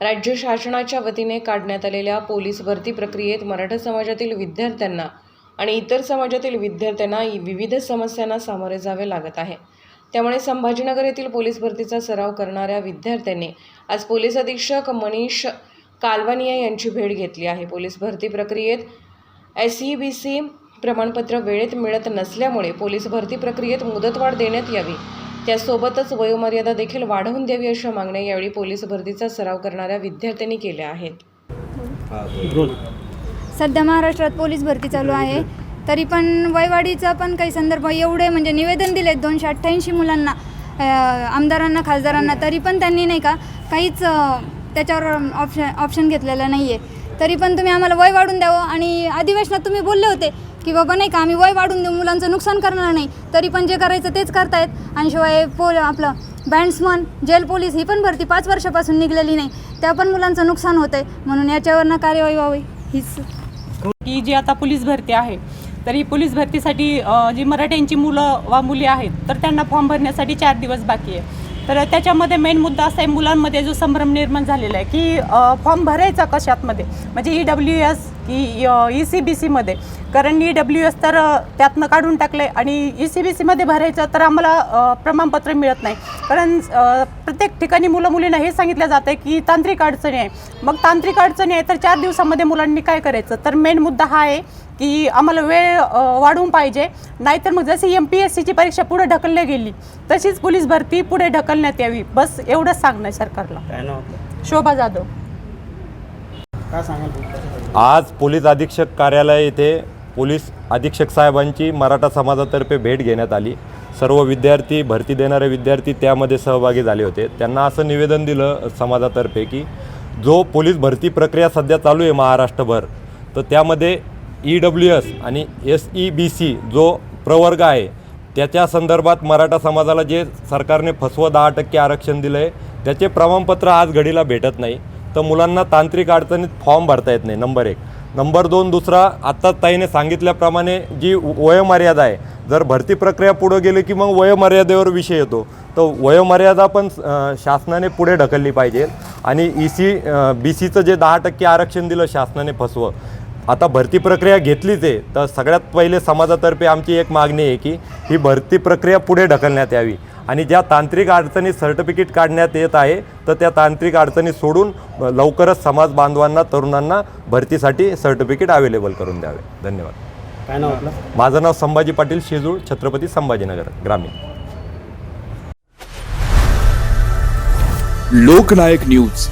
राज्य शासनाच्या वतीने काढण्यात आलेल्या पोलीस भरती प्रक्रियेत मराठा समाजातील विद्यार्थ्यांना आणि इतर समाजातील विद्यार्थ्यांना विविध समस्यांना सामोरे जावे लागत आहे. त्यामुळे संभाजीनगर येथील पोलीस भरतीचा सराव करणाऱ्या विद्यार्थ्यांनी आज पोलीस अधीक्षक मनीष कालवानिया यांची भेट घेतली आहे. पोलीस भरती प्रक्रियेत एस ई बी सी प्रमाणपत्र वेळेत मिळत नसल्यामुळे पोलीस भरती प्रक्रियेत मुदतवाढ देण्यात यावी. त्यासोबतच वयोमर्यादा देखील वाढवून द्यावी अशा मागण्या यावेळी पोलीस भरतीचा सराव करणाऱ्या विद्यार्थ्यांनी केल्या आहेत. सध्या महाराष्ट्रात पोलीस भरती चालू आहे. तरी पण वयवाढीचा पण काही संदर्भ एवढे म्हणजे निवेदन दिले दोनशे अठ्ठ्याऐंशी मुलांना आमदारांना खासदारांना तरी पण त्यांनी नाही का काहीच त्याच्यावर ऑप्शन ऑप्शन घेतलेलं नाही आहे तरी पण तुम्ही आम्हाला वय वाढून द्यावं आणि अधिवेशनात तुम्ही बोलले होते. की बाबा नाही का आम्ही वय वाढून देऊ मुलांचं नुकसान करणार नाही. तरी पण जे करायचं तेच करतायत. आणि शिवाय पो आपलं बँड्समन जेल पोलीस ही पण भरती पाच वर्षापासून निघलेली नाही. त्या पण मुलांचं नुकसान होतं आहे म्हणून याच्यावरनं कार्यवाही व्हावी. हीच. की जी आता पोलीस भरती आहे तर ही पोलीस भरतीसाठी जी मराठ्यांची मुलं वा मुली आहेत तर त्यांना फॉर्म भरण्यासाठी चार दिवस बाकी आहे. तर त्याच्यामध्ये मेन मुद्दा असा आहे मुलांमध्ये जो संभ्रम निर्माण झालेला आहे की फॉर्म भरायचा कशातमध्ये? म्हणजे ई डब्ल्यू एस की ई सी बी सीमध्ये कारण ई डब्ल्यू एस तर त्यातनं काढून टाकले आणि ई सी बी सीमध्ये भरायचं तर आम्हाला प्रमाणपत्र मिळत नाही. कारण प्रत्येक ठिकाणी मुलं मुलींना हे सांगितलं जातं आहे की तांत्रिक अडचणी आहे. मग तांत्रिक अडचणी आहे तर चार दिवसामध्ये मुलांनी काय करायचं? तर मेन मुद्दा हा आहे की आम्हाला वेळ वाढवून पाहिजे. नाहीतर मग जशी एम पी एस सीची परीक्षा पुढे ढकलली गेली तशीच पोलीस भरती पुढे ढकलण्यात यावी. बस एवढंच सांगणं सरकारला. शोभा जाधव. काय सांगाल आज पोलीस अधीक्षक कार्यालय येथे पोलीस अधीक्षक साहेबांची मराठा समाजातर्फे भेट घेण्यात आली. सर्व विद्यार्थी भरती देणारे विद्यार्थी त्यामध्ये सहभागी झाले होते. त्यांना असं निवेदन दिलं समाजातर्फे की जो पोलीस भरती प्रक्रिया सध्या चालू आहे महाराष्ट्रभर तर त्यामध्ये ई डब्ल्यू एस आणि एस ई बी सी जो प्रवर्ग आहे त्याच्या संदर्भात मराठा समाजाला जे सरकारने फसवं दहा टक्के आरक्षण दिलं आहे त्याचे प्रमाणपत्र आज घडीला भेटत नाही. तर मुलांना तांत्रिक अडचणीत फॉर्म भरता येत नाही नंबर एक. नंबर दोन दुसरा आत्ताच ताईने सांगितल्याप्रमाणे जी वयोमर्यादा आहे जर भरती प्रक्रिया पुढं गेली की मग वयोमर्यादेवर विषय येतो. तर वयोमर्यादा पण शासनाने पुढे ढकलली पाहिजे. आणि ई सी बी सीचं जे दहा टक्के आरक्षण दिलं शासनाने फसवं. आता भरती प्रक्रिया घेतलीच आहे. तर सगळ्यात पहिले समाजातर्फे आमची एक मागणी आहे की ही भरती प्रक्रिया पुढे ढकलण्यात यावी. आणि ज्या तांत्रिक अडचणी सर्टिफिकेट काढण्यात येत आहे तर त्या तांत्रिक अडचणी सोडून लवकरच समाज बांधवांना तरुणांना भरतीसाठी सर्टिफिकेट अवेलेबल करून द्यावे. धन्यवाद. काय नाव आपलं? माझं नाव संभाजी पाटील शेजूळ छत्रपती संभाजीनगर ग्रामीण. लोकनायक न्यूज.